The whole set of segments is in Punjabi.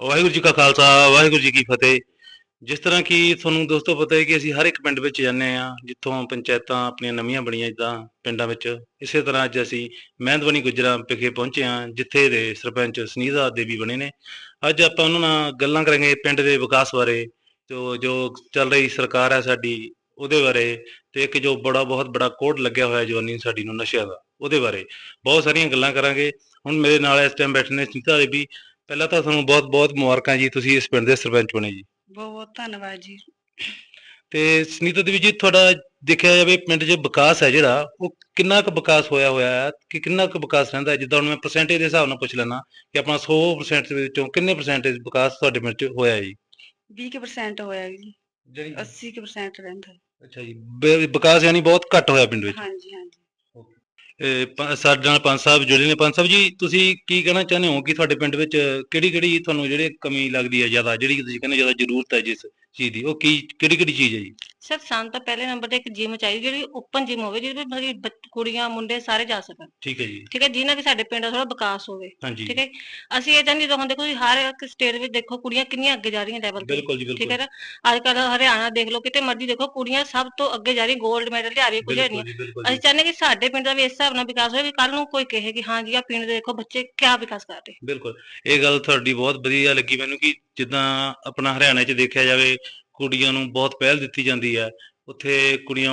ਵਾਹਿਗੁਰੂ ਜੀ ਕਾ ਖਾਲਸਾ, ਵਾਹਿਗੁਰੂ ਜੀ ਕੀ ਫਤਿਹ। ਜਿਸ ਤਰ੍ਹਾਂ ਕਿ ਤੁਹਾਨੂੰ ਦੋਸਤੋ ਪਤਾ ਹੈ ਕਿ ਅਸੀਂ ਹਰ ਇੱਕ ਪਿੰਡ ਵਿੱਚ ਜਾਂਦੇ ਆ ਜਿੱਥੋਂ ਪੰਚਾਇਤਾਂ ਆਪਣੀਆਂ ਨਵੀਆਂ ਬਣੀਆਂ ਜਿੱਦਾਂ ਪਿੰਡਾਂ ਵਿੱਚ। ਇਸੇ ਤਰ੍ਹਾਂ ਅੱਜ ਅਸੀਂ ਮਹਿੰਦਵਣੀ ਗੁਜਰਾਂ ਵਿਖੇ ਪਹੁੰਚੇ ਆ ਜਿੱਥੇ ਦੇ ਸਰਪੰਚ ਸੁਨੀਤਾ ਦੇਵੀ ਬਣੇ ਨੇ। ਅੱਜ ਆਪਾਂ ਉਹਨਾਂ ਨਾਲ ਗੱਲਾਂ ਕਰਾਂਗੇ ਪਿੰਡ ਦੇ ਵਿਕਾਸ ਬਾਰੇ ਜੋ ਜੋ ਚੱਲ ਰਹੀ ਸਰਕਾਰ ਹੈ ਸਾਡੀ ਉਹਦੇ ਬਾਰੇ, ਤੇ ਇੱਕ ਜੋ ਬੜਾ, ਬਹੁਤ ਬੜਾ ਕੋਡ ਲੱਗਿਆ ਹੋਇਆ ਜਵਾਨੀ ਸਾਡੀ ਨੂੰ ਨਸ਼ਿਆਂ ਦਾ, ਉਹਦੇ ਬਾਰੇ। ਬਹੁਤ ਸਾਰੀਆਂ ਗੱਲਾਂ ਕਰਾਂਗੇ। ਹੁਣ ਮੇਰੇ ਨਾਲ ਇਸ ਟਾਈਮ ਬੈਠੇ ਨੇ ਸੁਨੀਤਾ ਦੇਵੀ। ਪਹਿਲਾਂ ਤਾਂ ਤੁਹਾਨੂੰ ਬਹੁਤ ਬਹੁਤ ਮੁਬਾਰਕਾਂ ਜੀ ਤੁਸੀਂ ਇਸ ਪਿੰਡ ਦੇ ਸਰਪੰਚ ਬਣੇ ਜੀ। ਬਹੁਤ ਬਹੁਤ ਧੰਨਵਾਦ ਜੀ। ਤੇ ਸੁਨੀਤਾ ਦੇਵੀ ਜੀ ਤੁਹਾਡਾ ਦੇਖਿਆ ਜਾਵੇ ਪਿੰਡ 'ਚ ਵਿਕਾਸ ਹੈ ਜਿਹੜਾ ਉਹ ਕਿੰਨਾ ਕੁ ਵਿਕਾਸ ਹੋਇਆ ਹੋਇਆ ਹੈ ਕਿ ਕਿੰਨਾ ਕੁ ਵਿਕਾਸ ਰਹਿੰਦਾ ਹੈ? ਜਿੱਦਾਂ ਹੁਣ ਮੈਂ ਪਰਸੈਂਟੇਜ ਦੇ ਹਿਸਾਬ ਨਾਲ ਪੁੱਛ ਲੈਣਾ ਕਿ ਆਪਣਾ 100% ਦੇ ਵਿੱਚੋਂ ਕਿੰਨੇ ਪਰਸੈਂਟੇਜ ਵਿਕਾਸ ਤੁਹਾਡੇ ਪਿੰਡ 'ਚ ਹੋਇਆ ਹੈ ਜੀ 20% ਹੋਇਆ ਜੀ। ਜਿਹੜੀ 80% ਰਹਿੰਦਾ। ਅੱਛਾ ਜੀ ਬ- ਵਿਕਾਸ ਯਾਨੀ ਬਹੁਤ ਘੱਟ ਹੋਇਆ ਪਿੰਡ ਵਿੱਚ? ਹਾਂਜੀ ਹਾਂਜੀ। ਸਾਡੇ ਨਾਲ ਪੰਜ ਸਾਹਿਬ ਜੁੜੇ ਨੇ। ਪੰਜ ਸਾਹਿਬ ਜੀ, ਤੁਸੀਂ ਕੀ ਕਹਿਣਾ ਚਾਹੁੰਦੇ ਹੋ ਕਿ ਤੁਹਾਡੇ ਪਿੰਡ ਵਿੱਚ ਕਿਹੜੀ ਕਿਹੜੀ ਤੁਹਾਨੂੰ ਜਿਹੜੇ ਕਮੀ ਲੱਗਦੀ ਹੈ ਜ਼ਿਆਦਾ, ਜਿਹੜੀ ਤੁਸੀਂ ਕਹਿੰਦੇ ਜ਼ਿਆਦਾ ਜ਼ਰੂਰਤ ਹੈ ਜਿਸ ਚੀਜ਼ ਦੀ ਉਹ ਕੀ ਕਿਹੜੀ ਕਿਹੜੀ ਚੀਜ਼ ਹੈ ਜੀ? ਸਰ ਸਾਨੂੰ ਤਾਂ ਪਹਿਲੇ ਨੰਬਰ ਤੇ ਇੱਕ ਜਿਮ ਚਾਹੀਦੀ ਜਿਹੜੀ ਓਪਨ ਜਿਮ ਹੋਵੇ ਜਿਹਦੇ ਵਿੱਚ ਮਤਲਬ ਕਿ ਬੱਚ- ਕੁੜੀਆਂ ਮੁੰਡੇ ਸਾਰੇ ਜਾ ਸਕਣ। ਠੀਕ ਹੈ ਜੀ। ਠੀਕ ਹੈ ਜਿਹਨਾਂ ਕਿ ਸਾਡੇ ਪਿੰਡ ਦਾ ਥੋੜਾ ਵਿਕਾਸ ਹੋਵੇ। ਹਾਂਜੀ। ਠੀਕ ਹੈ ਅਸੀਂ ਇਹ ਚਾਹੁੰਦੇ ਜਦੋਂ ਹੁਣ ਦੇਖੋ ਤੁਸੀਂ ਹਰ ਇੱਕ ਸਟੇਟ ਵਿੱਚ ਦੇਖੋ ਕੁੜੀਆਂ ਕਿੰਨੀਆਂ ਅੱਗੇ ਜਾ ਰਹੀਆਂ ਲੈਵਲ ਤੇ। ਬਿਲਕੁਲ ਜੀ ਠੀਕ ਬਿਲਕੁਲ। ਹੈ ਨਾ ਅੱਜ ਕੱਲ ਹਰਿਆਣਾ ਦੇਖ ਲਓ ਕਿਤੇ ਮਰਜ਼ੀ ਦੇਖੋ ਕੁੜੀਆਂ ਸਭ ਤੋਂ ਅੱਗੇ ਜਾ ਰਹੀਆਂ 골ਡ ਮੈਡਲ ਲਿਆ ਰਹੀਆਂ ਬਿਲਕੁਲ ਜੀ ਬਿਲਕੁਲ ਅਸੀਂ ਜੀ ਚਾਹੁੰਦੇ ਕਿ ਸਾਡੇ ਪਿੰਡ ਦਾ ਵੀ ਇਸ ਹਿਸਾਬ ਨਾਲ ਵਿਕਾਸ ਹੋਵੇ ਕਿ ਕੱਲ ਨੂੰ ਕੋਈ ਕਹੇ ਕਿ ਹਾਂ ਜੀ ਆ ਪਿੰਡ ਦੇ ਦੇਖੋ ਬੱਚੇ ਕਿਆ ਵਿਕਾਸ ਕਰ ਰਹੇ। ਬਿਲਕੁਲ। ਇਹ ਗੱਲ ਤੁਹਾਡੀ ਬਹੁਤ ਵਧੀਆ ਲੱਗੀ ਮੈਨੂੰ ਕਿ ਜਿੱਦਾਂ ਆਪਣਾ ਹਰਿਆਣਾ 'ਚ ਦੇਖਿਆ ਜਾਵੇ ਕੁੜੀਆਂ ਨੂੰ ਬਹੁਤ ਪਹਿਲ ਦਿੱਤੀ ਜਾਂਦੀ ਹੈ। ਉੱਥੇ ਕੁੜੀਆਂ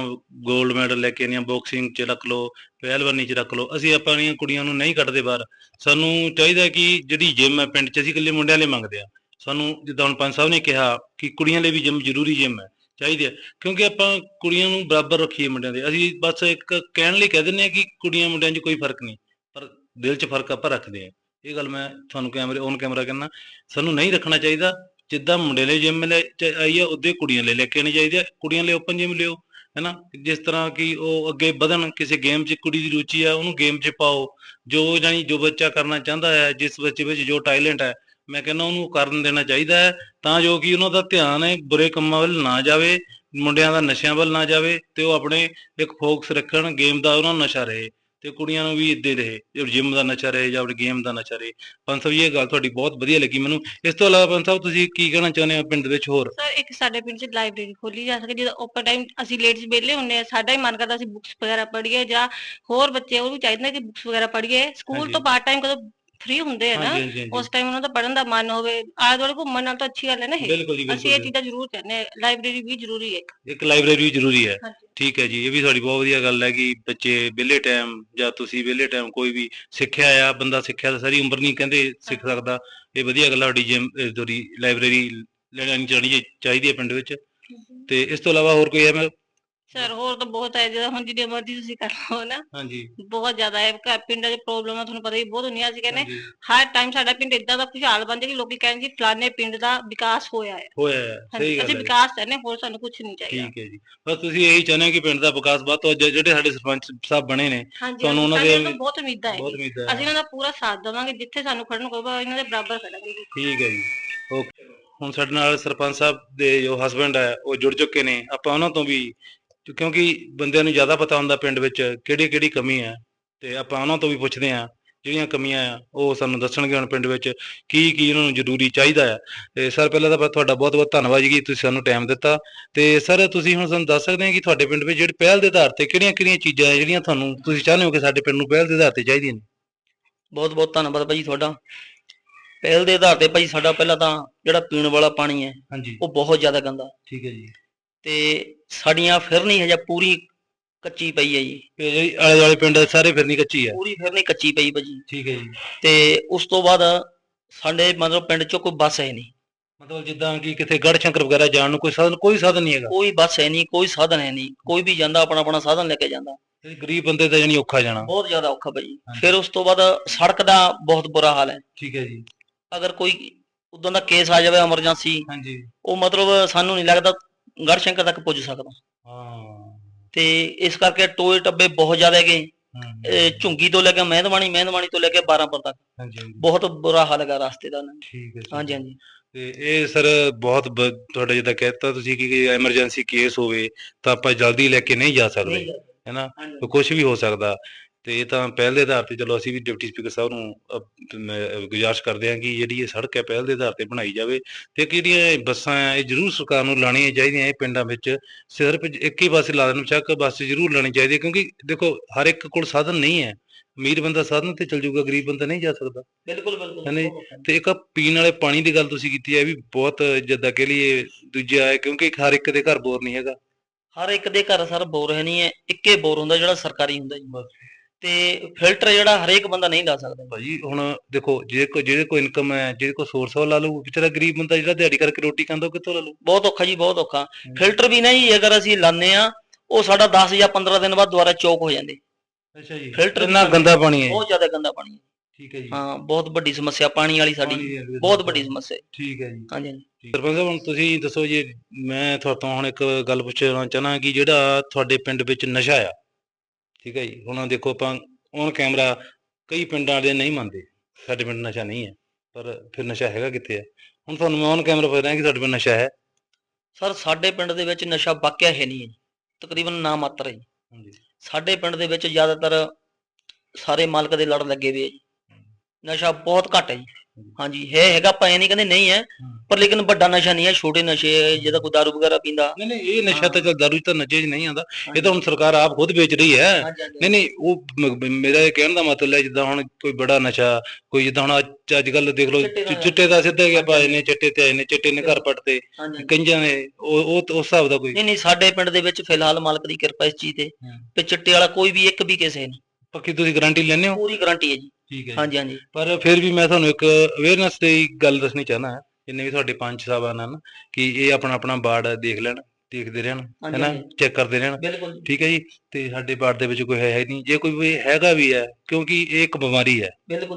골ਡ ਮੈਡਲ ਲੈ ਕੇ ਆਉਂਦੀਆਂ ਬਾਕਸਿੰਗ 'ਚ ਰੱਖ ਲਓ, ਪਹਿਲਵਾਨੀ 'ਚ ਰੱਖ ਲਓ। ਅਸੀਂ ਆਪਣੀਆਂ ਕੁੜੀਆਂ ਨੂੰ ਨਹੀਂ ਕੱਢਦੇ ਬਾਹਰ। ਸਾਨੂੰ ਚਾਹੀਦਾ ਕਿ ਜਿਹੜੀ ਜਿਮ ਹੈ ਪਿੰਡ 'ਚ, ਅਸੀਂ ਇਕੱਲੇ ਮੁੰਡਿਆਂ ਲਈ ਮੰਗਦੇ ਆ ਸਾਨੂੰ ਜਿੱਦਾਂ ਹੁਣ ਪੰਜ ਸਾਹਿਬ ਨੇ ਕਿਹਾ ਕਿ ਕੁੜੀਆਂ ਲਈ ਵੀ ਜਿਮ ਜ਼ਰੂਰੀ ਜਿਮ ਹੈ, ਚਾਹੀਦੀ ਹੈ। ਕਿਉਂਕਿ ਆਪਾਂ ਕੁੜੀਆਂ ਨੂੰ ਬਰਾਬਰ ਰੱਖੀਏ ਮੁੰਡਿਆਂ ਦੇ। ਅਸੀਂ ਬਸ ਇੱਕ ਕਹਿਣ ਲਈ ਕਹਿ ਦਿੰਦੇ ਆ ਕਿ ਕੁੜੀਆਂ ਮੁੰਡਿਆਂ 'ਚ ਕੋਈ ਫ਼ਰਕ ਨਹੀਂ, ਪਰ ਦਿਲ 'ਚ ਫ਼ਰਕ ਆਪਾਂ ਰੱਖਦੇ ਆ ਇਹ ਗੱਲ ਮੈਂ ਤੁਹਾਨੂੰ ਕੈਮਰੇ ਔਨ ਕੈਮਰਾ ਕਹਿੰਦਾ। ਸਾਨੂੰ ਨਹੀਂ ਰੱਖਣਾ ਚਾਹੀਦਾ। ਜਿੱਦਾਂ ਮੁੰਡੇ ਲਈ ਜਿਮ ਲੈ ਆਈ ਆ, ਉਦੇ ਕੁੜੀਆਂ ਲਈ ਲੈ ਕੇ ਆਉਣੀ ਚਾਹੀਦੀ ਆ। ਕੁੜੀਆਂ ਲਈ ਓਪਨ ਜਿਮ ਲਿਓ, ਹੈਨਾ? ਜਿਸ ਤਰ੍ਹਾਂ ਕਿ ਉਹ ਅੱਗੇ ਵਧਣ, ਕਿਸੇ ਗੇਮ 'ਚ ਕੁੜੀ ਦੀ ਰੁਚੀ ਆ, ਉਹਨੂੰ ਗੇਮ 'ਚ ਪਾਓ। ਜੋ ਜਾਨੀ ਜੋ ਬੱਚਾ ਕਰਨਾ ਚਾਹੁੰਦਾ ਹੈ, ਜਿਸ ਬੱਚੇ ਵਿੱਚ ਜੋ ਟੈਲੈਂਟ ਹੈ, ਮੈਂ ਕਹਿੰਦਾ ਉਹਨੂੰ ਕਰਨ ਦੇਣਾ ਚਾਹੀਦਾ ਹੈ, ਤਾਂ ਜੋ ਕਿ ਉਹਨਾਂ ਦਾ ਧਿਆਨ ਹੈ ਬੁਰੇ ਕੰਮਾਂ ਵੱਲ ਨਾ ਜਾਵੇ, ਮੁੰਡਿਆਂ ਦਾ ਨਸ਼ਿਆਂ ਵੱਲ ਨਾ ਜਾਵੇ ਤੇ ਉਹ ਆਪਣੇ ਇੱਕ ਫੋਕਸ ਰੱਖਣ ਗੇਮ ਦਾ ਉਹਨਾਂ ਨੂੰ ਨਸ਼ਾ ਰਹੇ। ਤੇ ਕੁੜੀਆਂ ਨੂੰ ਵੀ ਇੱਦੇ ਰਹੇ ਜੇ ਜਿਮ ਦਾ ਨਸ਼ਾ ਰਹੇ ਜਾਂ ਗੇਮ ਦਾ ਨਸ਼ਾ ਰਹੇ। ਪੰਜ ਸਾਹਿਬ ਇਹ ਗੱਲ ਤੁਹਾਡੀ ਬਹੁਤ ਵਧੀਆ ਲੱਗੀ ਮੈਨੂੰ। ਇਸ ਤੋਂ ਇਲਾਵਾ ਪੰਜ ਸਾਹਿਬ ਤੁਸੀਂ ਕੀ ਕਹਿਣਾ ਚਾਹੁੰਦੇ ਹੋ ਪਿੰਡ ਵਿੱਚ ਹੋਰ? ਸਰ ਇੱਕ ਸਾਡੇ ਪਿੰਡ 'ਚ ਲਾਇਬ੍ਰੇਰੀ ਖੋਲੀ ਜਾ ਸਕੇ ਜਦੋਂ ਓਪਨ ਟਾਈਮ ਅਸੀਂ ਲੇਡੀਜ਼ ਵਿਹਲੇ ਹੁੰਨੇ ਆ ਸਾਡਾ ਹੀ ਮਨ ਕਰਦਾ ਅਸੀਂ ਬੁੱਕਸ ਵਗੈਰਾ ਪੜ੍ਹੀਏ ਜਾਂ ਹੋਰ ਬੱਚੇ ਉਹ ਵੀ ਚਾਹੀਦੇ ਨੇ ਕਿ ਬੁੱਕਸ ਵਗੈਰਾ ਪੜ੍ਹੀਏ। ਸਕੂਲ। ਤੋਂ ਪਾਰਟ ਟਾਈਮ ਕਦੋਂ ਫ੍ਰੀ ਹੁੰਦੇ ਆ ਨਾ ਹਾਂਜੀ ਹਾਂਜੀ ਹਾਂਜੀ। ਉਸ ਟਾਈਮ ਉਹਨਾਂ ਦਾ ਪੜ੍ਹਨ ਦਾ ਮਨ ਹੋਵੇ ਆਲੇ ਦੁਆਲੇ ਘੁੰਮਣ ਨਾਲ ਤਾਂ ਅੱਛੀ ਗੱਲ ਹੈ ਨਾ ਇਹ। ਬਿਲਕੁਲ ਜੀ ਅਸੀਂ ਇਹ ਬਿਲਕੁਲ ਚੀਜ਼ਾਂ ਜ਼ਰੂਰ ਕਹਿੰਦੇ ਆ ਲਾਇਬ੍ਰੇਰੀ ਵੀ ਜ਼ਰੂਰੀ ਹੈ ਇੱਕ। ਇੱਕ ਲਾਇਬ੍ਰੇਰੀ ਜ਼ਰੂਰੀ ਹੈ। ਹਾਂਜੀ। ਠੀਕ ਹੈ ਜੀ ਇਹ ਵੀ ਤੁਹਾਡੀ ਬਹੁਤ ਵਧੀਆ ਗੱਲ ਹੈ ਕਿ ਬੱਚੇ ਵਿਹਲੇ ਟਾਈਮ ਜਾਂ ਤੁਸੀਂ ਵਿਹਲੇ ਟਾਈਮ ਕੋਈ ਵੀ ਸਿੱਖਿਆ ਆ ਬੰਦਾ ਸਿੱਖਿਆ ਤਾਂ ਸਾਰੀ ਉਮਰ ਨਹੀਂ ਕਹਿੰਦੇ ਸਿੱਖ ਸਕਦਾ। ਇਹ ਵਧੀਆ ਗੱਲ ਹੈ ਤੁਹਾਡੀ ਜਿਮ ਤੁਹਾਡੀ ਲਾਇਬ੍ਰੇਰੀ ਲੈਣੀ ਚਾਹੀਦੀ ਚਾਹੀਦੀ ਹੈ ਪਿੰਡ ਵਿੱਚ। ਤੇ ਇਸ ਤੋਂ ਇਲਾਵਾ ਹੋਰ ਕੋਈ ਹੈ ਮੈਂ ਸਰ ਹੋਰ ਤਾਂ ਬਹੁਤ ਹੈ ਜਦੋਂ ਹੁਣ ਜਿੰਨੀ ਮਰਜ਼ੀ ਤੁਸੀਂ ਕਰ ਲਓ ਨਾ ਹਾਂਜੀ। ਬਹੁਤ ਜ਼ਿਆਦਾ ਹੈ ਘਰ ਪਿੰਡਾਂ 'ਚ ਪ੍ਰੋਬਲਮ ਤੁਹਾਨੂੰ ਪਤਾ ਹੀ ਬਹੁਤ ਹੁੰਦੀਆਂ ਅਸੀਂ ਕਹਿੰਦੇ ਹਾਂਜੀ, ਹਰ ਟਾਈਮ ਸਾਡਾ ਪਿੰਡ ਇਦਾਂ ਦਾ ਖੁਸ਼ਹਾਲ ਬਣ ਜਾਏ ਕਿ ਲੋਕੀ ਕਹਿਣ ਜੀ ਫਲਾਣੇ ਪਿੰਡ ਦਾ ਵਿਕਾਸ ਹੋਇਆ ਹੈ। ਹੋਇਆ ਹੈ ਸਹੀ ਹਾਂਜੀ ਗੱਲ ਅਸੀਂ ਹੈ ਵਿਕਾਸ ਚਾਹੁੰਦੇ ਹਾਂ, ਹੋਰ ਸਾਨੂੰ ਕੁਝ ਨਹੀਂ ਚਾਹੀਦਾ। ਠੀਕ ਹੈ ਜੀ। ਬਸ ਤੁਸੀਂ ਇਹੀ ਚਾਹੁੰਦੇ ਹੋ ਕਿ ਪਿੰਡ ਦਾ ਵਿਕਾਸ ਵੱਧ ਤੋਂ ਵੱਧ ਜਿਹੜੇ ਸਾਡੇ ਸਰਪੰਚ ਸਾਹਿਬ ਬਣੇ ਨੇ ਹਾਂਜੀ ਤੁਹਾਨੂੰ ਉਹਨਾਂ ਦੇ ਬਹੁਤ ਉਮੀਦਾਂ ਹੈ ਬਹੁਤ ਉਮੀਦ ਹੈ ਅਸੀਂ ਇਹਨਾਂ ਦਾ ਪੂਰਾ ਸਾਥ ਦੇਵਾਂਗੇ ਜਿੱਥੇ ਸਾਨੂੰ ਖੜਨ ਹੋਊਗਾ ਇਹਨਾਂ ਦੇ ਬਰਾਬਰ ਖੜਾਂਗੇ ਜੀ। ਠੀਕ ਹੈ ਜੀ। ਓਕੇ। ਹੁਣ ਸਾਡੇ ਨਾਲ ਸਰਪੰਚ ਸਾਹਿਬ ਦੇ ਜੋ ਹਸਬੰਡ ਹੈ ਉਹ ਜੁੜ ਚੁੱਕੇ ਨੇ। ਆਪਾਂ ਉਹਨਾਂ ਤੋਂ ਵੀ ਕਿਉਂਕਿ ਬੰਦਿਆਂ ਨੂੰ ਜ਼ਿਆਦਾ ਪਤਾ ਹੁੰਦਾ ਪਿੰਡ ਵਿੱਚ ਕਿਹੜੀ ਕਿਹੜੀ ਕਮੀ ਹੈ ਤੇ ਆਪਾਂ ਉਹਨਾਂ ਤੋਂ ਵੀ ਪੁੱਛਦੇ ਹਾਂ ਜਿਹੜੀਆਂ ਕਮੀਆਂ ਆ ਉਹ ਸਾਨੂੰ ਦੱਸਣਗੇ ਹੁਣ ਪਿੰਡ ਵਿੱਚ ਕੀ ਕੀ ਉਹਨਾਂ ਨੂੰ ਜ਼ਰੂਰੀ ਚਾਹੀਦਾ ਹੈ ਤੇ ਸਰ ਪਹਿਲਾਂ ਤਾਂ ਤੁਹਾਡਾ ਬਹੁਤ ਬਹੁਤ ਧੰਨਵਾਦ ਜੀ ਕਿ ਤੁਸੀਂ ਸਾਨੂੰ ਟਾਈਮ ਦਿੱਤਾ। ਤੇ ਸਰ ਤੁਸੀਂ ਹੁਣ ਸਾਨੂੰ ਦੱਸ ਸਕਦੇ ਹੋ ਕਿ ਤੁਹਾਡੇ ਪਿੰਡ ਵਿੱਚ ਜਿਹੜੀ ਪਹਿਲ ਦੇ ਆਧਾਰ ਤੇ ਕਿਹੜੀਆਂ ਕਿਹੜੀਆਂ ਚੀਜ਼ਾਂ ਹੈ ਜਿਹੜੀਆਂ ਤੁਹਾਨੂੰ ਤੁਸੀਂ ਚਾਹੁੰਦੇ ਹੋ ਕਿ ਸਾਡੇ ਪਿੰਡ ਨੂੰ ਪਹਿਲ ਦੇ ਆਧਾਰ ਤੇ ਚਾਹੀਦੀਆਂ ਨੇ? ਬਹੁਤ ਬਹੁਤ ਧੰਨਵਾਦ ਭਾਜੀ ਤੁਹਾਡਾ। ਪਹਿਲ ਦੇ ਆਧਾਰ ਤੇ ਭਾਜੀ ਸਾਡਾ ਪਹਿਲਾਂ ਤਾਂ ਜਿਹੜਾ ਪੀਣ ਵਾਲਾ ਪਾਣੀ ਹੈ ਹਾਂਜੀ। ਉਹ ਬਹੁਤ ਜ਼ਿਆਦਾ ਗੰਦਾ। ਠੀਕ ਹੈ ਜੀ। ਤੇ ਸਾਡੀਆਂ ਫਿਰਨੀ ਹਜੇ ਪੂਰੀ ਕੱਚੀ ਪਈ ਹੈ ਜੀ। ਜਿਹੜੀ ਆਲੇ ਦੁਆਲੇ ਪਿੰਡ ਦੇ ਸਾਰੇ ਫਿਰਨੀ ਕੱਚੀ ਹੈ? ਪੂਰੀ ਫਿਰਨੀ ਕੱਚੀ ਪਈ ਭਾਜੀ। ਠੀਕ ਹੈ ਜੀ। ਤੇ ਉਸ ਤੋਂ ਬਾਅਦ ਸਾਡੇ ਮਤਲਬ ਪਿੰਡ ਚੋਂ ਕੋਈ ਬੱਸ ਹੈ ਨਹੀਂ। ਮਤਲਬ ਜਿੱਦਾਂ ਕਿ ਕਿਤੇ ਗੜ ਸ਼ੰਕਰ ਵਗੈਰਾ ਜਾਣ ਨੂੰ ਕੋਈ ਸਾਧਨ ਕੋਈ ਸਾਧਨ ਨਹੀਂ ਹੈਗਾ? ਕੋਈ ਬੱਸ ਹੈ ਨਹੀਂ ਕੋਈ ਸਾਧਨ ਹੈ ਨਹੀਂ। ਕੋਈ ਵੀ ਜਾਂਦਾ ਆਪਣਾ ਆਪਣਾ ਸਾਧਨ ਲੈ ਕੇ ਜਾਂਦਾ। ਤੇ ਗਰੀਬ ਬੰਦੇ ਦਾ ਜਾਨੀ ਔਖਾ ਜਾਣਾ। ਬਹੁਤ ਜ਼ਿਆਦਾ ਔਖਾ ਭਾਜੀ। ਫਿਰ ਉਸ ਤੋਂ ਬਾਅਦ ਸੜਕ ਦਾ ਬਹੁਤ ਬੁਰਾ ਹਾਲ ਹੈ। ਠੀਕ ਹੈ ਜੀ। ਅਗਰ ਕੋਈ ਉਦੋਂ ਦਾ ਕੇਸ ਆ ਜਾਵੇ ਐਮਰਜੈਂਸੀ ਹਾਂਜੀ। ਉਹ ਮਤਲਬ ਸਾਨੂੰ ਨਹੀਂ ਲੱਗਦਾ ਗੜਸ਼ੰਕਰ ਤੱਕ ਪੁੱਜ ਸਕਦਾ। ਹਾਂ। ਤੇ ਇਸ ਕਰਕੇ ਟੋਏ ਟੱਬੇ ਬਹੁਤ ਜ਼ਿਆਦਾ ਹੈਗੇ। ਇਹ ਝੁੰਗੀ ਤੋਂ ਲੈ ਕੇ ਮਹਿੰਦਵਾਣੀ ਮਹਿੰਦਵਾਣੀ ਤੋਂ ਲੈ ਕੇ 12 ਤੱਕ। ਹਾਂਜੀ ਹਾਂਜੀ, ਬਹੁਤ ਬੁਰਾ ਹਾਲ ਹੈਗਾ ਰਸਤੇ ਦਾ। ਨਾ। ਠੀਕ ਹੈ ਹਾਂਜੀ। ਹਾਂਜੀ। ਤੇ ਇਹ ਸਰ ਬਹੁਤ ਬ- ਤੁਹਾਡਾ ਜਿੱਦਾਂ ਕਹਿਤਾ ਤੁਸੀਂ ਕਿ ਐਮਰਜੈਂਸੀ ਕੇਸ ਹੋਵੇ ਤਾਂ ਆਪਾਂ ਜਲਦੀ ਲੈ ਕੇ ਨਹੀਂ ਜਾ ਸਕਦੇ। ਨਹੀਂ ਹੈਨਾ ਹਾਂਜੀ। ਕੁਝ ਵੀ ਹੋ ਸਕਦਾ। ਤੇ ਇਹ ਤਾਂ ਪਹਿਲ ਦੇ ਆਧਾਰ ਤੇ ਚਲੋ ਅਸੀਂ ਵੀ ਡਿਪਟੀ ਸਪੀਕਰ ਸਾਹਿਬ ਨੂੰ ਗੁਜ਼ਾਰਿਸ਼ ਕਰਦੇ ਹਾਂ ਕਿ ਜਿਹੜੀ ਇਹ ਸੜਕ ਹੈ ਪਹਿਲ ਦੇ ਆਧਾਰ ਤੇ ਬਣਾਈ ਜਾਵੇ ਤੇ ਜਿਹੜੀਆਂ ਬੱਸਾਂ ਆ ਇਹ ਜ਼ਰੂਰ ਸਰਕਾਰ ਨੂੰ ਲਾਣੀਆਂ ਚਾਹੀਦੀਆਂ ਇਹ ਪਿੰਡਾਂ ਵਿੱਚ। ਸਿਰਫ ਇੱਕ ਹੀ ਪਾਸੇ ਲਾ ਦੇਣ ਚੱਕ ਬੱਸ ਜ਼ਰੂਰ ਲਾਣੀ ਚਾਹੀਦੀ ਹੈ ਕਿਉਂਕਿ ਦੇਖੋ ਹਰ ਇੱਕ ਕੋਲ ਸਾਧਨ ਨਹੀਂ ਹੈ। ਅਮੀਰ ਬੰਦਾ ਸਾਧਨ ਤੇ ਚਲ ਜਾਊਗਾ ਗਰੀਬ ਬੰਦਾ ਨਹੀਂ ਜਾ ਸਕਦਾ। ਬਿਲਕੁਲ ਬਿਲਕੁਲ। ਨਹੀਂ, ਤੇ ਇੱਕ ਪੀਣ ਵਾਲੇ ਪਾਣੀ ਦੀ ਗੱਲ ਤੁਸੀਂ ਕੀਤੀ ਹੈ ਇਹ ਵੀ ਬਹੁਤ ਜਿੱਦਾਂ ਕਹਿ ਲਈਏ ਦੂਜਾ ਹੈ ਕਿਉਂਕਿ ਹਰ ਇੱਕ ਦੇ ਘਰ ਬੋਰ ਨਹੀਂ ਹੈਗਾ। ਹਰ ਇੱਕ ਦੇ ਘਰ ਸਰ ਬੋਰ ਹੈ ਨਹੀਂ ਹੈ ਇੱਕੇ ਬੋਰ ਹੁੰਦਾ ਜਿਹੜਾ ਸਰਕਾਰੀ ਹੁੰਦਾ ਜੀ ਤੇ ਫਿਲਟਰ ਜਿਹੜਾ ਹਰੇਕ ਬੰਦਾ ਨਹੀਂ ਲਾ ਸਕਦਾ। ਭਾਜੀ ਹੁਣ ਦੇਖੋ ਜੇ ਕੋ ਜਿਹਦੇ ਕੋ ਇਨਕਮ ਹੈ ਜਿਹਦੇ ਕੋ ਸੋਰਸ ਉਹ ਲਾ ਲਓ ਵਿਚਾਰਾ ਗਰੀਬ ਬੰਦਾ ਜਿਹੜਾ ਦਿਹਾੜੀ ਕਰਕੇ ਰੋਟੀ ਖਾਂਦਾ ਉਹ ਕਿੱਥੋਂ ਲਾ ਲਊ? ਬਹੁਤ ਔਖਾ ਜੀ ਬਹੁਤ ਔਖਾ। ਫਿਲਟਰ ਵੀ ਨਾ ਜੀ ਅਗਰ ਅਸੀਂ ਲਾਉਂਦੇ ਆ ਉਹ ਸਾਡਾ 10 ਜਾਂ 15 ਦਿਨ ਬਾਅਦ ਦੁਬਾਰਾ ਚੌਕ ਹੋ ਜਾਂਦੇ। ਅੱਛਾ ਜੀ। ਫਿਲਟਰ ਇੰਨਾ ਗੰਦਾ ਪਾਣੀ ਹੈ ਬਹੁਤ ਜ਼ਿਆਦਾ ਗੰਦਾ ਪਾਣੀ ਹੈ। ਠੀਕ ਹੈ ਜੀ। ਹਾਂ ਬਹੁਤ ਵੱਡੀ ਸਮੱਸਿਆ ਪਾਣੀ ਵਾਲੀ ਸਾਡੀ। ਹੈ, ਬਹੁਤ ਵੱਡੀ ਸਮੱਸਿਆ। ਹੈ। ਠੀਕ ਹੈ ਜੀ। ਹਾਂਜੀ ਹਾਂਜੀ। ਸਰਪੰਚ ਸਾਹਿਬ ਹੁਣ ਤੁਸੀਂ ਦੱਸੋ ਜੀ ਮੈਂ ਤੁਹਾਡੇ ਤੋਂ ਹੁਣ ਇੱਕ ਗੱਲ ਪੁੱਛਣਾ ਚਾਹਨਾ ਕਿ ਜਿਹੜਾ ਤੁਹਾਡੇ ਪਿੰਡ ਵਿੱਚ ਨਸ਼ਾ ਆ ਠੀਕ ਹੈ ਜੀ? ਹੁਣ ਦੇਖੋ ਆਪਾਂ ਔਨ ਕੈਮਰਾ ਕਈ ਪਿੰਡਾਂ ਵਾਲੇ ਨਹੀਂ ਮੰਨਦੇ ਸਾਡੇ ਪਿੰਡ ਨਸ਼ਾ ਨਹੀਂ ਹੈ ਪਰ ਫਿਰ ਨਸ਼ਾ ਹੈਗਾ ਕਿੱਥੇ ਹੈ? ਹੁਣ ਤੁਹਾਨੂੰ ਮੈਂ ਔਨ ਕੈਮਰਾ ਪੁੱਛ ਰਿਹਾ ਕਿ ਤੁਹਾਡੇ ਪਿੰਡ ਨਸ਼ਾ ਹੈ? ਸਰ ਸਾਡੇ ਪਿੰਡ ਦੇ ਵਿੱਚ ਨਸ਼ਾ ਵਾਕਿਆ ਹੈ ਨਹੀਂ ਹੈ ਜੀ ਤਕਰੀਬਨ ਨਾ ਮਾਤਰ ਹੈ ਹਾਂਜੀ। ਸਾਡੇ ਪਿੰਡ ਦੇ ਵਿੱਚ ਜ਼ਿਆਦਾਤਰ ਸਾਰੇ ਮਾਲਕ ਦੇ ਲੜ ਲੱਗੇ ਹੋਏ ਆ ਜੀ। ਨਸ਼ਾ ਬਹੁਤ ਘੱਟ ਹੈ ਜੀ। ਹਾਂਜੀ ਹੈ ਹੈਗਾ ਆਪਾਂ ਇਹ ਨਹੀਂ ਕਹਿੰਦੇ ਨਹੀਂ ਹੈ ਪਰ ਲੇਕਿਨ ਵੱਡਾ ਨਸ਼ਾ ਨਹੀਂ ਹੈ ਛੋਟੇ ਨਸ਼ੇ ਜਿਹਦਾ ਕੋਈ ਦਾਰੂ ਵਗੈਰਾ ਪੀਂਦਾ। ਨਹੀਂ ਨਹੀਂ ਇਹ ਨਸ਼ਾ ਤਾਂ ਦਾਰੂ ਤਾਂ ਨਸ਼ੇ 'ਚ ਨਹੀਂ ਆਉਂਦਾ ਇਹ ਤਾਂ ਹੁਣ ਸਰਕਾਰ ਆਪ ਖੁਦ ਵੇਚ ਰਹੀ ਹੈ। ਨਹੀਂ ਨਹੀਂ ਉਹ ਮੇਰਾ ਇਹ ਕਹਿਣ ਦਾ ਮਤਲਬ ਹੈ ਜਿੱਦਾਂ ਹੁਣ ਕੋਈ ਬੜਾ ਨਸ਼ਾ ਕੋਈ ਜਿੱਦਾਂ ਹੁਣ ਅੱਜ ਕੱਲ ਦੇਖ ਲਓ ਚਿੱਟੇ ਦਾ- ਸਿੱਧਾ ਗਿਆ ਪਾਏ ਨੇ ਚਿੱਟੇ ਤੇ ਆਏ ਨੇ ਚਿੱਟੇ ਨੇ ਘਰ ਹਾਂਜੀ। ਕੰਜਾਂ ਨੇ ਉਹ ਉਸ ਹਿਸਾਬ ਦਾ ਕੋਈ। ਨਹੀਂ ਨਹੀਂ ਸਾਡੇ ਪਿੰਡ ਦੇ ਵਿੱਚ ਫਿਲਹਾਲ ਮਾਲਕ ਦੀ ਕਿਰਪਾ ਇਸ ਚੀਜ਼ ਤੇ। ਤੇ ਚਿੱਟੇ ਵਾਲਾ ਕੋਈ ਵੀ ਇੱਕ ਵੀ ਕਿਸੇ ਨਹੀਂ ਪੱਕੀ ਤੁਸੀਂ ਗਾਰੰਟੀ ਲੈਂਦੇ ਹੋ? ਪੂਰੀ ਗਾਰੰਟੀ ਹੈ ਜੀ। ਠੀਕ ਹੈ ਹਾਂਜੀ ਹਾਂਜੀ। ਪਰ ਫਿਰ ਵੀ ਮੈਂ ਤੁਹਾਨੂੰ ਇੱਕ ਅਵੇਅਰਨੈਸ ਦੀ ਗੱਲ ਦੱਸਣੀ ਚਾਹਨਾ ਹੈ ਜਿੰਨੇ ਵੀ ਤੁਹਾਡੇ ਪੰਜ ਸਾਹਿਬਾਨ ਹਨ ਕਿ ਇਹ ਆਪਣਾ ਆਪਣਾ ਬਾੜ ਦੇਖ ਲੈਣ ਦੇਖਦੇ ਰਹਿਣ ਹੈਨਾ। ਚੈੱਕ ਕਰਦੇ ਰਹਿਣ। ਠੀਕ ਹੈ ਜੀ? ਤੇ ਸਾਡੇ ਬਾੜ ਦੇ ਵਿੱਚ ਕੋਈ ਹੈ ਹੀ ਨਹੀਂ। ਜੇ ਕੋਈ ਵੀ ਹੈਗਾ ਵੀ ਹੈ ਕਿਉਂਕਿ ਇਹ ਇੱਕ ਬਿਮਾਰੀ ਹੈ।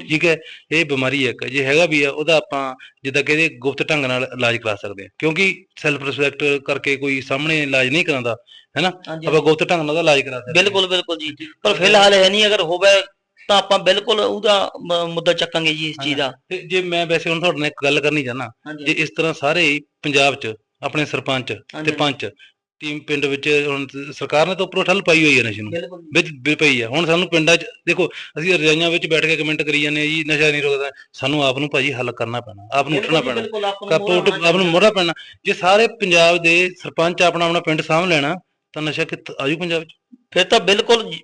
ਠੀਕ ਹੈ? ਇਹ ਬਿਮਾਰੀ ਹੈ ਜੇ ਹੈਗਾ ਵੀ ਹੈ ਉਹਦਾ ਆਪਾਂ ਜਿੱਦਾਂ ਕਹਿੰਦੇ ਗੁਪਤ ਢੰਗ ਨਾਲ ਇਲਾਜ ਕਰਾ ਸਕਦੇ ਹਾਂ। ਕਿਉਂਕਿ ਸੈਲਫ ਰਿਸਪੈਕਟ ਕਰਕੇ ਕੋਈ ਸਾਹਮਣੇ ਇਲਾਜ ਨਹੀਂ ਕਰਾਉਂਦਾ ਹੈਨਾ? ਆਪਾਂ ਗੁਪਤ ਢੰਗ ਨਾਲ ਇਲਾਜ ਕਰਾ ਸਕਦੇ ਹਾਂ। ਬਿਲਕੁਲ ਬਿਲਕੁਲ ਜੀ। ਪਰ ਫਿਲਹਾਲ ਹੈ ਨਹੀਂ ਅਗਰ ਹੋਵੇ ਤਾਂ ਆਪਾਂ ਬਿਲਕੁਲ ਉਹਦਾ ਮ- ਮੁੱਦਾ ਚੱਕਾਂਗੇ ਜੀ ਇਸ ਚੀਜ਼ ਦਾ। ਤੇ ਜੇ ਮੈਂ ਵੈਸੇ ਹੁਣ ਤੁਹਾਡੇ ਨਾਲ ਇੱਕ ਗੱਲ ਕਰਨੀ ਚਾਹਨਾ ਜੇ ਇਸ ਤਰ੍ਹਾਂ ਸਾਰੇ ਹੀ ਪੰਜਾਬ 'ਚ ਆਪਣੇ ਸਰਪੰਚ ਤੇ ਪੰਚ ਟੀਮ ਪਿੰਡ ਵਿੱਚ ਹੁਣ ਸਰਕਾਰ ਨੇ ਤਾਂ ਉੱਪਰੋਂ ਠੱਲ ਪਾਈ ਹੋਈ ਹੈ ਨਸ਼ੇ ਨੂੰ ਬਿਲਕੁਲ ਵਿੱਚ ਵੀ ਪਈ ਹੈ ਹੁਣ ਸਾਨੂੰ ਪਿੰਡਾਂ 'ਚ ਦੇਖੋ ਅਸੀਂ ਰਜਾਈਆਂ ਵਿੱਚ ਬੈਠ ਕੇ ਕਮੈਂਟ ਕਰੀ ਜਾਂਦੇ ਆ ਜੀ ਨਸ਼ਾ ਨਹੀਂ ਰੁਕਦਾ। ਸਾਨੂੰ ਆਪ ਨੂੰ ਭਾਜੀ ਹੱਲ ਕਰਨਾ ਪੈਣਾ ਆਪ ਨੂੰ ਉੱਠਣਾ ਪੈਣਾ। ਬਿਲਕੁਲ ਆਪ ਨੂੰ ਕਾਪੋਟ ਮੋਹਰਾ ਆਪ ਨੂੰ ਮੋੜਾ ਪੈਣਾ। ਜੇ ਸਾਰੇ ਪੰਜਾਬ ਦੇ ਸਰਪੰਚ ਆਪਣਾ ਆਪਣਾ ਪਿੰਡ ਸਾਂਭ ਲੈਣਾ ਤਾਂ ਨਸ਼ਾ ਕਿੱਥ ਆਜੂ ਪੰਜਾਬ 'ਚ? ਫਿਰ ਤਾਂ ਬਿਲਕੁਲ ਜੀ,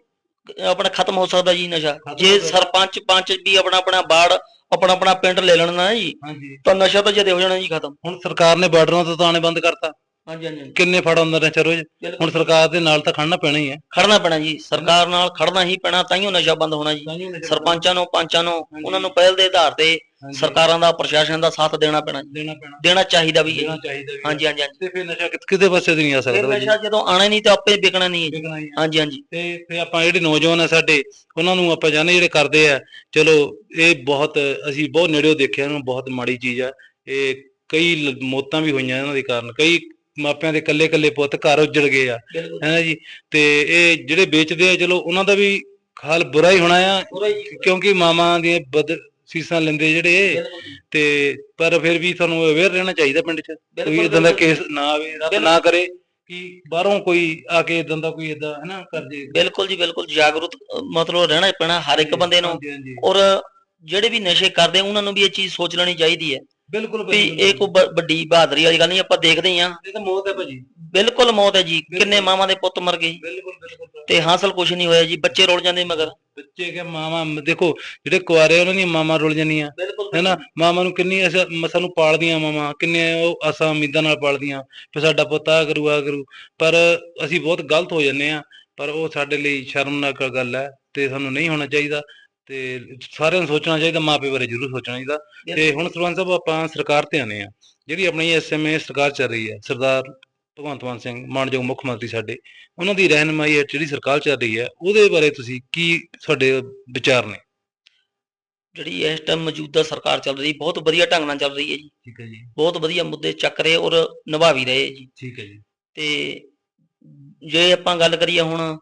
ਆਪਣਾ ਖਤਮ ਹੋ ਸਕਦਾ ਜੀ ਨਸ਼ਾ। ਜੇ ਹੋ। ਸਰਪੰਚ ਪੰਚ ਵੀ ਆਪਣਾ ਆਪਣਾ ਬਾੜ ਆਪਣਾ ਆਪਣਾ ਪਿੰਡ ਲੈ ਲੈਣ ਨਾ ਜੀ ਤਾਂ ਨਸ਼ਾ ਤਾਂ ਜਦੇ ਹੋ ਜਾਣਾ ਜੀ ਖਤਮ। ਹੁਣ ਸਰਕਾਰ ਨੇ ਬਾਰਡਰਾਂ ਤੋਂ ਤਾਣੇ ਬੰਦ ਕਰਤਾ। ਹਾਂਜੀ ਹਾਂਜੀ ਕਿੰਨੇ ਫੜ ਆਉਂਦੇ ਨੇ ਰੋਜ਼ ਹੁਣ ਸਰਕਾਰ ਦੇ ਨਾਲ ਤਾਂ ਖੜਨਾ ਪੈਣਾ ਹੀ ਹੈ। ਖੜਨਾ ਪੈਣਾ ਜੀ। ਸਰਕਾਰ ਨਾਲ ਖੜਨਾ ਹੀ ਪੈਣਾ ਤਾਈਓ ਨਸ਼ਾ ਬੰਦ ਹੋਣਾ ਜੀ। ਸਰਪੰਚਾਂ ਨੂੰ ਪੰਚਾਂ ਨੂੰ ਉਹਨਾਂ ਨੂੰ ਪਹਿਲ ਦੇ ਆਧਾਰ ਤੇ ਸਰਕਾਰਾਂ ਦਾ ਪ੍ਰਸ਼ਾਸਨ ਦਾ ਸਾਥ ਦੇਣਾ ਪੈਣਾ ਦੇਣਾ ਪੈਣਾ। ਦੇਣਾ ਚਾਹੀਦਾ ਵੀ ਦੇਣਾ। ਚਾਹੀਦਾ। ਹਾਂਜੀ ਹਾਂਜੀ ਤੇ ਫਿਰ ਨਸ਼ਾ ਕਿਤ- ਪਾਸੇ ਨਹੀਂ ਆ ਸਕਦਾ ਜੀ। ਨਸ਼ਾ ਜਦੋਂ ਆਣਾ ਨਹੀਂ ਤਾਂ ਆਪੇ ਵਿਕਣਾ ਨਹੀਂ। ਹਾਂਜੀ ਹਾਂਜੀ। ਤੇ ਫਿਰ ਆਪਾਂ ਜਿਹੜੇ ਨੌਜਵਾਨ ਆ ਸਾਡੇ ਉਹਨਾਂ ਨੂੰ ਆਪਾਂ ਜਾਣੇ ਜਿਹੜੇ ਕਰਦੇ ਆ। ਚਲੋ ਇਹ ਬਹੁਤ ਅਸੀਂ ਬਹੁਤ ਨੇੜਿਓਂ ਦੇਖਿਆ ਇਹਨਾਂ ਨੂੰ ਬਹੁਤ ਮਾੜੀ ਚੀਜ਼ ਆ। ਇਹ ਕਈ ਮੌਤਾਂ ਵੀ ਹੋਈਆਂ ਇਹਨਾਂ ਦੇ ਕਾਰਨ। ਕਈ ਮਾਪਿਆਂ ਦੇ ਇਕੱਲੇ ਇਕੱਲੇ ਪੁੱਤ ਘਰ ਉੱਜੜ ਗਏ ਆ। ਹੈ ਜੀ? ਤੇ ਇਹ ਜਿਹੜੇ ਵੇਚਦੇ ਆ ਚਲੋ ਉਹਨਾਂ ਦਾ ਵੀ ਹਾਲ ਬੁਰਾ ਹੀ ਹੋਣਾ ਆ। ਕਿਉਂਕਿ ਮਾਵਾਂ ਦੀਆਂ ਸੀਸਾਂ ਲੈਂਦੇ ਜਿਹੜੇ ਤੇ ਪਰ ਫਿਰ ਵੀ ਤੁਹਾਨੂੰ ਅਵੇਅਰ ਰਹਿਣਾ ਚਾਹੀਦਾ ਪਿੰਡ 'ਚ ਕੋਈ ਇਦਾਂ ਦਾ। ਕੇਸ ਨਾ ਆਵੇ ਰੱਬ ਨਾ ਕਰੇ ਕਿ ਬਾਹਰੋਂ ਕੋਈ ਆ ਕੇ ਇਦਾਂ ਦਾ ਕੋਈ ਇਦਾਂ ਹੈ ਨਾ ਕਰ ਜੇ। ਬਿਲਕੁਲ ਜੀ ਬਿਲਕੁਲ। ਜਾਗਰੂਕ ਮਤਲਬ ਰਹਿਣਾ ਪੈਣਾ ਹਰ ਇੱਕ ਬੰਦੇ ਨੂੰ। ਔਰ ਜਿਹੜੇ ਵੀ ਨਸ਼ੇ ਕਰਦੇ ਉਹਨਾਂ ਨੂੰ ਵੀ ਇਹ ਚੀਜ਼ ਸੋਚ ਲੈਣੀ ਚਾਹੀਦੀ ਹੈ। ਬਿਲਕੁਲ ਵੀ ਇਹ ਕੋਈ ਬ- ਵੱਡੀ ਬਹਾਦਰੀ ਵਾਲੀ ਗੱਲ ਨਹੀਂ ਆਪਾਂ ਦੇਖਦੇ ਹੀ ਇਹ ਤਾਂ ਮੌਤ ਹੈ ਭਾਜੀ। ਬਿਲਕੁਲ ਮੌਤ ਹੈ ਜੀ। ਕਿੰਨੇ ਮਾਵਾਂ ਦੇ ਪੁੱਤ ਮਰ ਗਏ। ਬਿਲਕੁਲ ਬਿਲਕੁਲ। ਤੇ ਹਾਸਲ ਕੁਝ ਨਹੀਂ ਹੋਇਆ ਜੀ। ਬੱਚੇ ਰੁਲ ਜਾਂਦੇ ਮਗਰ। ਬੱਚੇ ਕੇ ਮਾਮਾ ਦੇਖੋ ਜਿਹੜੇ ਕੁਆਰੇ ਉਹਨਾਂ ਦੀਆਂ ਮਾਮਾ ਰੁਲ ਜਾਂਦੀਆਂ। ਹੈਨਾ? ਮਾਮਾ ਨੂੰ ਕਿੰਨੀ ਅਸਾਂ ਸਾਨੂੰ ਪਾਲਦੀਆਂ ਮਾਮਾ ਕਿੰਨੇ ਉਹ ਆਸਾਂ ਉਮੀਦਾਂ ਨਾਲ ਪਾਲਦੀਆਂ। ਫਿਰ ਸਾਡਾ ਪੁੱਤ ਆ ਕਰੂ ਆ ਕਰੂ। ਪਰ ਅਸੀਂ ਬਹੁਤ ਗਲਤ ਹੋ ਜੰਨੇ ਆ ਪਰ ਉਹ ਸਾਡੇ ਲਈ ਸ਼ਰਮਨਾਕ ਗੱਲ ਹੈ ਤੇ ਸਾਨੂੰ ਨਹੀਂ ਹੋਣਾ ਚਾਹੀਦਾ ਤੇ ਸਾਰਿਆਂ ਨੂੰ ਸੋਚਣਾ ਚਾਹੀਦਾ ਮਾਪੇ ਬਾਰੇ ਜ਼ਰੂਰ ਸੋਚਣਾ ਚਾਹੀਦਾ। ਤੇ ਹੁਣ ਸਰਪੰਚ ਸਾਹਿਬ ਆਪਾਂ ਸਰਕਾਰ ਤੇ ਆਨੇ ਆ ਜਿਹੜੀ ਆਪਣੀ ਐਸਐਮਏ ਸਰਕਾਰ ਚੱਲ ਰਹੀ ਹੈ ਸਰਦਾਰ ਭਗਵੰਤ ਮਾਨ ਸਿੰਘ ਮਾਨਯੋਗ ਮੁੱਖ ਮੰਤਰੀ ਸਾਡੇ ਉਹਨਾਂ ਦੀ ਰਹਿਨਮਾਈ ਹੇਠ ਜਿਹੜੀ ਸਰਕਾਰ ਚੱਲ ਰਹੀ ਹੈ ਉਹਦੇ ਬਾਰੇ ਤੁਸੀਂ ਕੀ ਤੁਹਾਡੇ ਵਿਚਾਰ ਨੇ? ਜਿਹੜੀ ਇਸ ਟਾਈਮ ਮੌਜੂਦਾ ਸਰਕਾਰ ਚੱਲ ਰਹੀ ਬਹੁਤ ਵਧੀਆ ਢੰਗ ਨਾਲ ਚੱਲ ਰਹੀ ਹੈ ਜੀ। ਠੀਕ ਹੈ ਜੀ। ਬਹੁਤ ਵਧੀਆ ਮੁੱਦੇ ਚੱਕ ਰਹੇ ਔਰ ਨਿਭਾ ਵੀ ਰਹੇ ਜੀ। ਠੀਕ ਹੈ ਜੀ। ਤੇ ਜੇ ਆਪਾਂ ਗੱਲ ਕਰੀਏ ਹੁਣ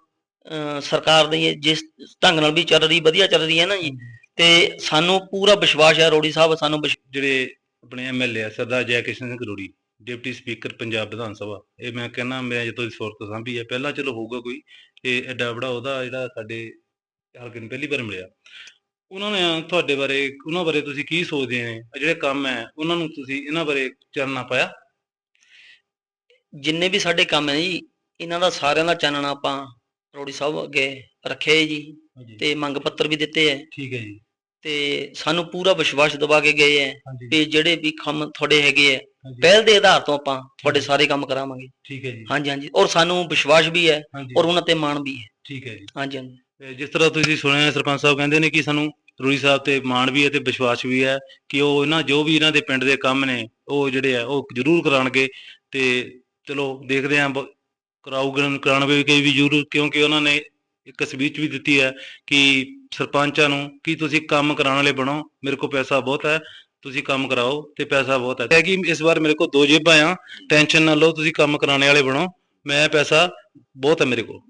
ਸਰਕਾਰ ਦੀ ਜਿਸ ਢੰਗ ਨਾਲ ਵੀ ਚੱਲ ਰਹੀ ਵਧੀਆ ਚੱਲ ਰਹੀ ਹੈ ਨਾ ਜੀ। ਤੇ ਸਾਨੂੰ ਪੂਰਾ ਵਿਸ਼ਵਾਸ ਹੈ ਰੋੜੀ ਸਾਹਿਬ ਸਾਨੂੰ ਜਿਹੜੇ ਆਪਣੇ MLA Sardar Jai Kishan Singh Karuri deputy speaker Punjab Vidhan Sabha. ਇਹ ਮੈਂ ਕਹਿੰਦਾ ਮੈਂ ਜਦੋਂ ਦੀ ਸੁਰਤ ਸਾਂਭੀ ਹੈ ਪਹਿਲਾਂ ਚਲੋ ਹੋਊਗਾ ਕੋਈ। ਇਹ ਐਡਾ ਬੜਾ ਉਹਦਾ ਜਿਹੜਾ ਸਾਡੇ ਹਲਕੇ ਨੂੰ ਪਹਿਲੀ ਵਾਰ ਮਿਲਿਆ। ਉਹਨਾਂ ਨੇ ਤੁਹਾਡੇ ਬਾਰੇ ਉਹਨਾਂ ਬਾਰੇ ਤੁਸੀਂ ਕੀ ਸੋਚਦੇ ਨੇ? ਜਿਹੜੇ ਕੰਮ ਹੈ ਉਹਨਾਂ ਨੂੰ ਤੁਸੀਂ ਇਹਨਾਂ ਬਾਰੇ ਚਾਨਣਾ ਪਾਇਆ? ਜਿੰਨੇ ਵੀ ਸਾਡੇ ਕੰਮ ਹੈ ਜੀ ਇਹਨਾਂ ਦਾ ਸਾਰਿਆਂ ਦਾ ਚਾਨਣਾ ਆਪਾਂ ਰੋੜੀ ਸਾਹਿਬ ਅੱਗੇ ਰੱਖਿਆ ਹੈ ਜੀ। ਤੇ ਮੰਗ ਪੱਤਰ ਵੀ ਦਿੱਤੇ ਹੈ। ਠੀਕ ਹੈ ਜੀ। ਤੇ ਸਾਨੂੰ ਪੂਰਾ ਵਿਸ਼ਵਾਸ ਦਿਵਾ ਕੇ ਗਏ ਹੈ ਕਿ ਜਿਹੜੇ ਵੀ ਕੰਮ ਤੁਹਾਡੇ ਹੈਗੇ ਹੈ ਪਹਿਲ ਦੇ ਆਧਾਰ ਤੋਂ ਆਪਾਂ ਤੁਹਾਡੇ ਸਾਰੇ ਕੰਮ ਕਰਾਵਾਂਗੇ। ਠੀਕ ਹੈ ਜੀ। ਹਾਂਜੀ ਹਾਂਜੀ। ਔਰ ਸਾਨੂੰ ਵਿਸ਼ਵਾਸ ਵੀ ਹੈ ਔਰ ਉਹਨਾਂ ਤੇ ਮਾਣ ਵੀ ਹੈ। ਠੀਕ ਹੈ ਜੀ। ਹਾਂਜੀ ਹਾਂਜੀ। ਜਿਸ ਤਰ੍ਹਾਂ ਤੁਸੀਂ ਸੁਣਿਆ ਸਰਪੰਚ ਸਾਹਿਬ ਕਹਿੰਦੇ ਨੇ ਕਿ ਸਾਨੂੰ ਰੂੜੀ ਸਾਹਿਬ ਤੇ ਮਾਣ ਵੀ ਹੈ ਤੇ ਵਿਸ਼ਵਾਸ ਵੀ ਹੈ ਕਿ ਉਹ ਇਹਨਾਂ ਜੋ ਵੀ ਇਹਨਾਂ ਦੇ ਪਿੰਡ ਦੇ ਕੰਮ ਨੇ ਉਹ ਜਿਹੜੇ ਆ ਉਹ ਜ਼ਰੂਰ ਕਰਾਣਗੇ ਤੇ ਚਲੋ ਦੇਖਦੇ ਆਂ ਕਰਾਊਗਣ ਕਰਾਣਗੇ ਕਿ ਵੀ ਜ਼ਰੂਰ ਕਿਉਂਕਿ ਉਹਨਾਂ ਨੇ ਇੱਕ ਸਪੀਚ ਵੀ ਦਿੱਤੀ ਹੈ ਕਿ ਸਰਪੰਚਾਂ ਨੂੰ ਕਿ ਤੁਸੀਂ ਕੰਮ ਕਰਾਉਣ ਵਾਲੇ ਬਣੋ ਮੇਰੇ ਕੋਲ ਪੈਸਾ ਬਹੁਤ ਹੈ ਤੁਸੀਂ ਕੰਮ ਕਰਾਓ ਤੇ ਪੈਸਾ ਬਹੁਤ ਹੈ। ਕਿ ਇਸ ਵਾਰ ਮੇਰੇ ਕੋਲ ਦੋ ਜੇਬਾਂ ਆ, ਟੈਨਸ਼ਨ ਨਾ ਲਓ, ਤੁਸੀਂ ਕੰਮ ਕਰਾਉਣੇ ਵਾਲੇ ਬਣੋ। ਮੈਂ ਪੈਸਾ ਬਹੁਤ ਹੈ ਮੇਰੇ ਕੋਲ।